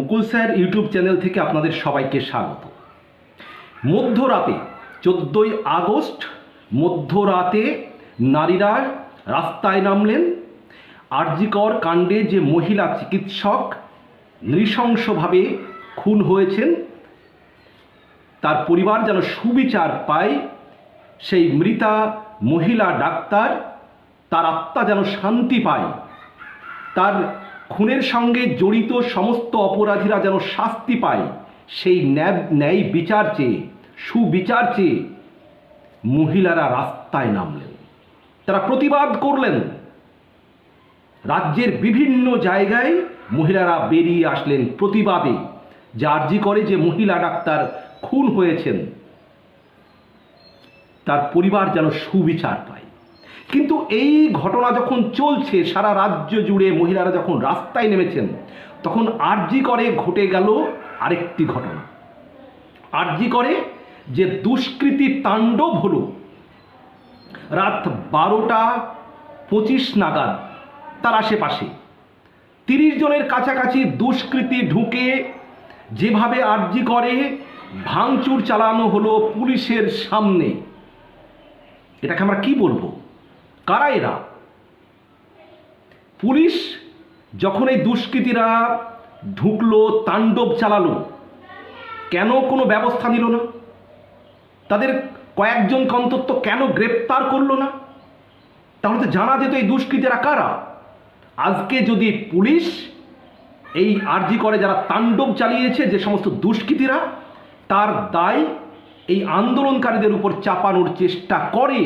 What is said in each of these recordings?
মুকুল sir YouTube channel থেকে আপনাদের সবাইকে স্বাগত। মধ্যরাতে, চোদ্দোই আগস্ট, মধ্যরাতে নারীরা রাস্তায় নামলেন। আরজিকর কাণ্ডে যে মহিলা চিকিৎসক নৃশংসভাবে খুন হয়েছেন, তার পরিবার যেন সুবিচার পায়, সেই মৃতা মহিলা ডাক্তার, তার আত্মা যেন শান্তি পায়, তার খুনের সঙ্গে জড়িত সমস্ত অপরাধীরা যেন শাস্তি পায়, সেই ন্যায় ন্যায় বিচার চেয়ে, সুবিচার চেয়ে মহিলারা রাস্তায় নামলেন। তারা প্রতিবাদ করলেন। রাজ্যের বিভিন্ন জায়গায় মহিলারা বেরিয়ে আসলেন প্রতিবাদে। যে আর্জি করে যে মহিলা ডাক্তার খুন হয়েছেন, তার পরিবার যেন সুবিচার পায়। কিন্তু এই ঘটনা যখন চলছে, সারা রাজ্য জুড়ে মহিলারা যখন রাস্তায় নেমেছেন, তখন আরজি করে ঘটে গেল আরেকটি ঘটনা। আরজি করে যে দুষ্কৃতি তাণ্ডব হলো, রাত বারোটা পঁচিশ নাগাদ তার আশেপাশে। তিরিশ জনের কাছাকাছি দুষ্কৃতি ঢুকে যেভাবে আর্জি করে, ভাঙচুর চালানো হলো পুলিশের সামনে। এটাকে আমরা কি বলব? কারা এরা পুলিশ যখন এই দুষ্কৃতীরা ঢুকলো, তাণ্ডব চালালো, কেন কোনো ব্যবস্থা নিল না? তাদের কয়েকজন অন্তত কেন গ্রেপ্তার করল না? তাহলে তো জানা যেত এই দুষ্কৃতীরা কারা? আজকে যদি পুলিশ এই আর্জি করে যারা তাণ্ডব চালিয়েছে যে সমস্ত দুষ্কৃতীরা, তার দায় এই আন্দোলনকারীদের উপর চাপানোর চেষ্টা করে।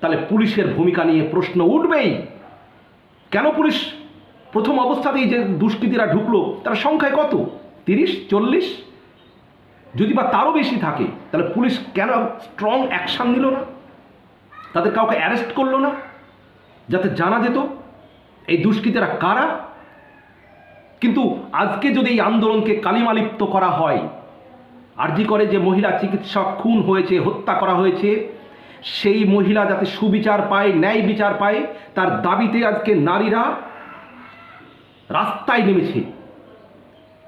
তাহলে পুলিশের ভূমিকা নিয়ে প্রশ্ন উঠবেই। কেন পুলিশ প্রথম অবস্থাতেই যে দুষ্কৃতীরা ঢুকলো, তার সংখ্যায় কত? তিরিশ? চল্লিশ? যদি বা তারও বেশি থাকে, তাহলে পুলিশ কেন স্ট্রং অ্যাকশান নিল না? তাদের কাউকে অ্যারেস্ট করল না? যাতে জানা যেত এই দুষ্কৃতীরা কারা? কিন্তু আজকে যদি এই আন্দোলনকে কালিমালিপ্ত করা হয়, আরজি করে যে মহিলা চিকিৎসক খুন হয়েছে, হত্যা করা হয়েছে সেই মহিলা যাতে সুবিচার পায়, ন্যায় বিচার পায়, তার দাবিতে আজকে নারীরা রাস্তায় নেমেছে।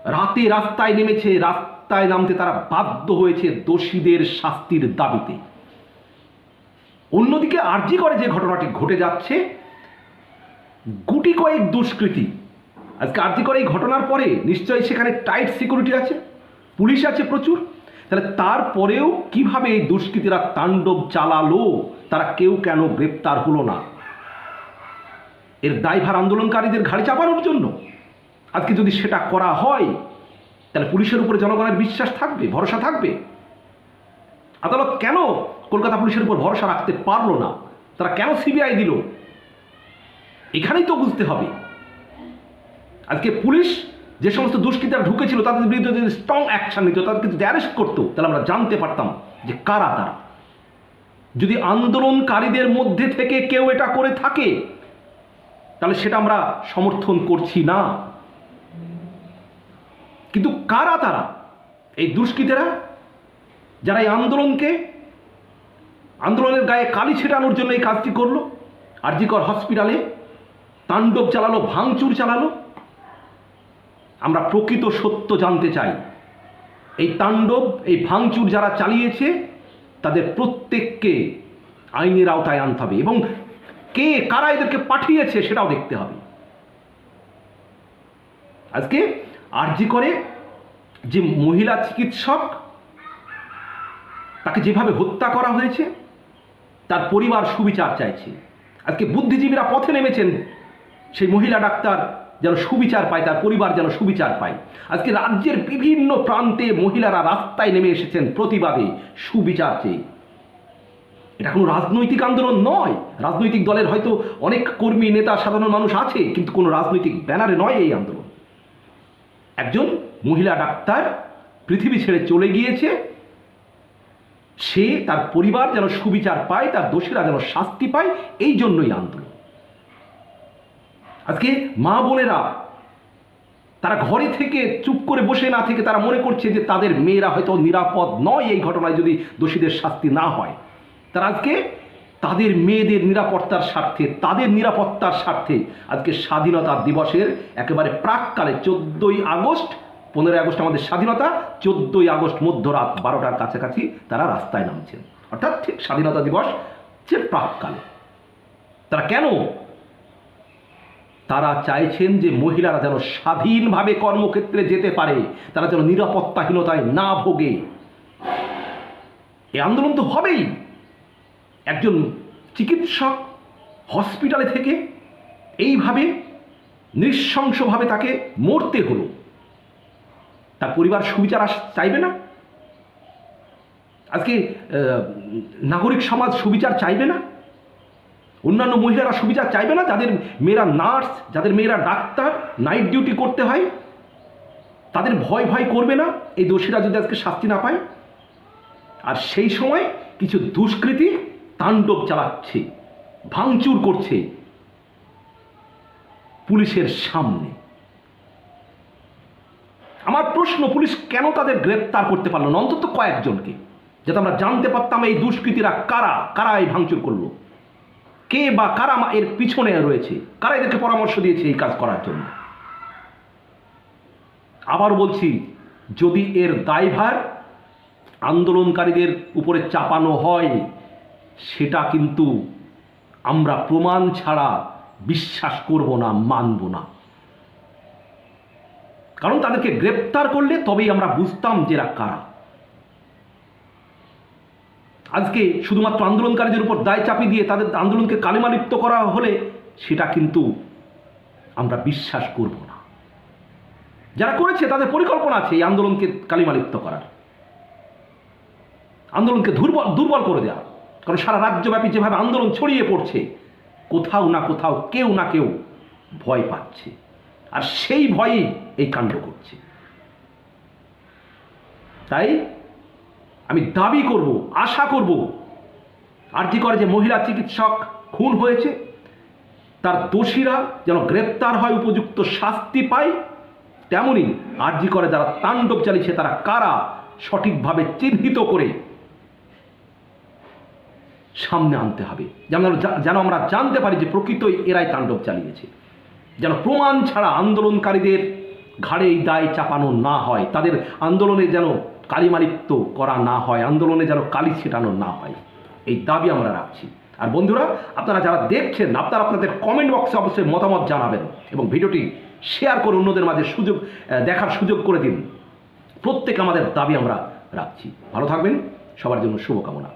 রাতে রাস্তায় নেমেছে, রাস্তায় নামতে তারা বাধ্য হয়েছে দোষীদের শাস্তির দাবিতে। অন্যদিকে আরজি করে যে ঘটনাটি ঘটে যাচ্ছে, গুটি কয়েক দুষ্কৃতী। আজকে আরজি করে এই ঘটনার পরে নিশ্চয়ই সেখানে টাইট সিকিউরিটি আছে, পুলিশ আছে প্রচুর। তাহলে তারপরেও কীভাবে এই দুষ্কৃতীরা তাণ্ডব চালালো? তারা কেউ কেন গ্রেপ্তার হলো না? এর দায়ভার আন্দোলনকারীদের ঘাড়ে চাপানোর জন্য। আজকে যদি সেটা করা হয়, তাহলে পুলিশের উপরে জনগণের বিশ্বাস থাকবে, ভরসা থাকবে। আদালত কেন কলকাতা পুলিশের উপর ভরসা রাখতে পারল না? তারা কেন সিবিআই দিল? এখানেই তো বুঝতে হবে। আজকে পুলিশ যে সমস্ত দুষ্কৃতীরা ঢুকেছিল, তাদের বিরুদ্ধে যদি স্ট্রং অ্যাকশন নিত, তাদেরকে যদি অ্যারেস্ট করতো, তাহলে আমরা জানতে পারতাম যে কারা তারা। যদি আন্দোলনকারীদের মধ্যে থেকে কেউ এটা করে থাকে, তাহলে সেটা আমরা সমর্থন করছি না। কিন্তু কারা তারা? এই দুষ্কৃতেরা? যারা এই আন্দোলনকে, আন্দোলনের গায়ে কালি ছেটানোর জন্য এই কাজটি করল, আরজিকর হসপিটালে তাণ্ডব চালালো, ভাঙচুর চালালো আমরা প্রকৃত সত্য জানতে চাই। এই তাণ্ডব, এই ভাঙচুর যারা চালিয়েছে, তাদের প্রত্যেককে আইনের আওতায় আনতে হবে এবং কে, কারা এদেরকে পাঠিয়েছে সেটাও দেখতে হবে। আজকে আরজি করে যে মহিলা চিকিৎসক, তাকে যেভাবে হত্যা করা হয়েছে, তার পরিবার সুবিচার চাইছে। আজকে বুদ্ধিজীবীরা পথে নেমেছেন, সেই মহিলা ডাক্তার যেন সুবিচার পায়, তার পরিবার যেন সুবিচার পায়। আজকে রাজ্যের বিভিন্ন প্রান্তে মহিলারা রাস্তায় নেমে এসেছেন প্রতিবাদে, সুবিচার চেয়ে। এটা কোনো রাজনৈতিক আন্দোলন নয়। রাজনৈতিক দলের হয়তো অনেক কর্মী, নেতা, সাধারণ মানুষ আছে, কিন্তু কোনো রাজনৈতিক ব্যানারে নয় এই আন্দোলন। একজন মহিলা ডাক্তার পৃথিবী ছেড়ে চলে গিয়েছে। সে তার পরিবার যেন সুবিচার পায়, তার দোষীরা যেন শাস্তি পায়, এই জন্যই আন্দোলন। আজকে মা বোনেরা, তারা ঘরে থেকে চুপ করে বসে না থেকে তারা মনে করছে যে তাদের মেয়েরা হয়তো নিরাপদ নয় এই ঘটনায় যদি দোষীদের শাস্তি না হয়। তারা আজকে তাদের মেয়েদের নিরাপত্তার স্বার্থে, তাদের নিরাপত্তার স্বার্থে আজকে স্বাধীনতা দিবসের একেবারে প্রাককালে চোদ্দোই আগস্ট, পনেরোই আগস্ট আমাদের স্বাধীনতা, চোদ্দোই আগস্ট মধ্যরাত বারোটার কাছাকাছি তারা রাস্তায় নামছেন। অর্থাৎ ঠিক স্বাধীনতা দিবস যে প্রাককালে। তারা কেন তারা চাইছেন যে মহিলারা যেন স্বাধীনভাবে কর্মক্ষেত্রে যেতে পারে, তারা যেন নিরাপত্তাহীনতায় না ভোগে। এই আন্দোলন তো হবেই। একজন চিকিৎসক হসপিটালে থেকে এইভাবে নৃশংসভাবে তাকে মরতে হলো। তার পরিবার সুবিচার আস চাইবে না? আজকে নাগরিক সমাজ সুবিচার চাইবে না? অন্যান্য মহিলারা সুবিধা চাইবে না, যাদের মেয়েরা নার্স, যাদের মেয়েরা ডাক্তার, নাইট ডিউটি করতে হয়, তাদের ভয় ভয় করবে না, এই দোষীরা যদি আজকে শাস্তি না পায়? আর সেই সময় কিছু দুষ্কৃতী তাণ্ডব চালাচ্ছে, ভাঙচুর করছে পুলিশের সামনে। আমার প্রশ্ন, পুলিশ কেন তাদের গ্রেপ্তার করতে পারল না? অন্তত কয়েকজনকে, যাতে আমরা জানতে পারতাম এই দুষ্কৃতীরা কারা কারা এই ভাঙচুর করল? কে বা কারা এর পিছনে রয়েছে? কারা এদেরকে পরামর্শ দিয়েছে এই কাজ করার জন্য? আবার বলছি, যদি এর দায়ভার আন্দোলনকারীদের উপরে চাপানো হয়, সেটা কিন্তু আমরা প্রমাণ ছাড়া বিশ্বাস করব না, মানব না। কারণ তাদেরকে গ্রেপ্তার করলে তবেই আমরা বুঝতাম যে এরা কারা। আজকে শুধুমাত্র আন্দোলনকারীদের উপর দায় চাপিয়ে দিয়ে তাদের আন্দোলনকে কালিমালিপ্ত করা হলে সেটা কিন্তু আমরা বিশ্বাস করব না। যারা করেছে তাদের পরিকল্পনা আছে এই আন্দোলনকে কালিমালিপ্ত করার। আন্দোলনকে দুর্বল দুর্বল করে দেওয়া। কারণ সারা রাজ্যব্যাপী যেভাবে আন্দোলন ছড়িয়ে পড়ছে, কোথাও না কোথাও কেউ না কেউ ভয় পাচ্ছে। আর সেই ভয়েই এই কাণ্ড করছে তাই আমি দাবি করব, আশা করব। আরজি করে যে মহিলা চিকিৎসক খুন হয়েছে? তার দোষীরা যেন গ্রেপ্তার হয়, উপযুক্ত শাস্তি পায় তেমনি আরজি করে যারা তাণ্ডব চালিয়েছে, তারা কারা সঠিকভাবে চিহ্নিত করে সামনে আনতে হবে। যেন যেন আমরা জানতে পারি যে প্রকৃতই এরাই তাণ্ডব চালিয়েছে। যেন প্রমাণ ছাড়া আন্দোলনকারীদের ঘাড়ে এই দায় চাপানো না হয়, তাদের আন্দোলনে যেন কালিমালিপ্ত করা না হয়, আন্দোলনে যেন কালি ছেটানো না হয়। এই দাবি আমরা রাখছি। আর বন্ধুরা, আপনারা যারা দেখছেন, আপনারা আপনাদের কমেন্ট বক্সে অবশ্যই মতামত জানাবেন এবং ভিডিওটি শেয়ার করে অন্যদের মাঝে সুযোগ দেখার সুযোগ করে দিন। প্রত্যেক আমাদের দাবি আমরা রাখছি। ভালো থাকবেন, সবার জন্য শুভকামনা।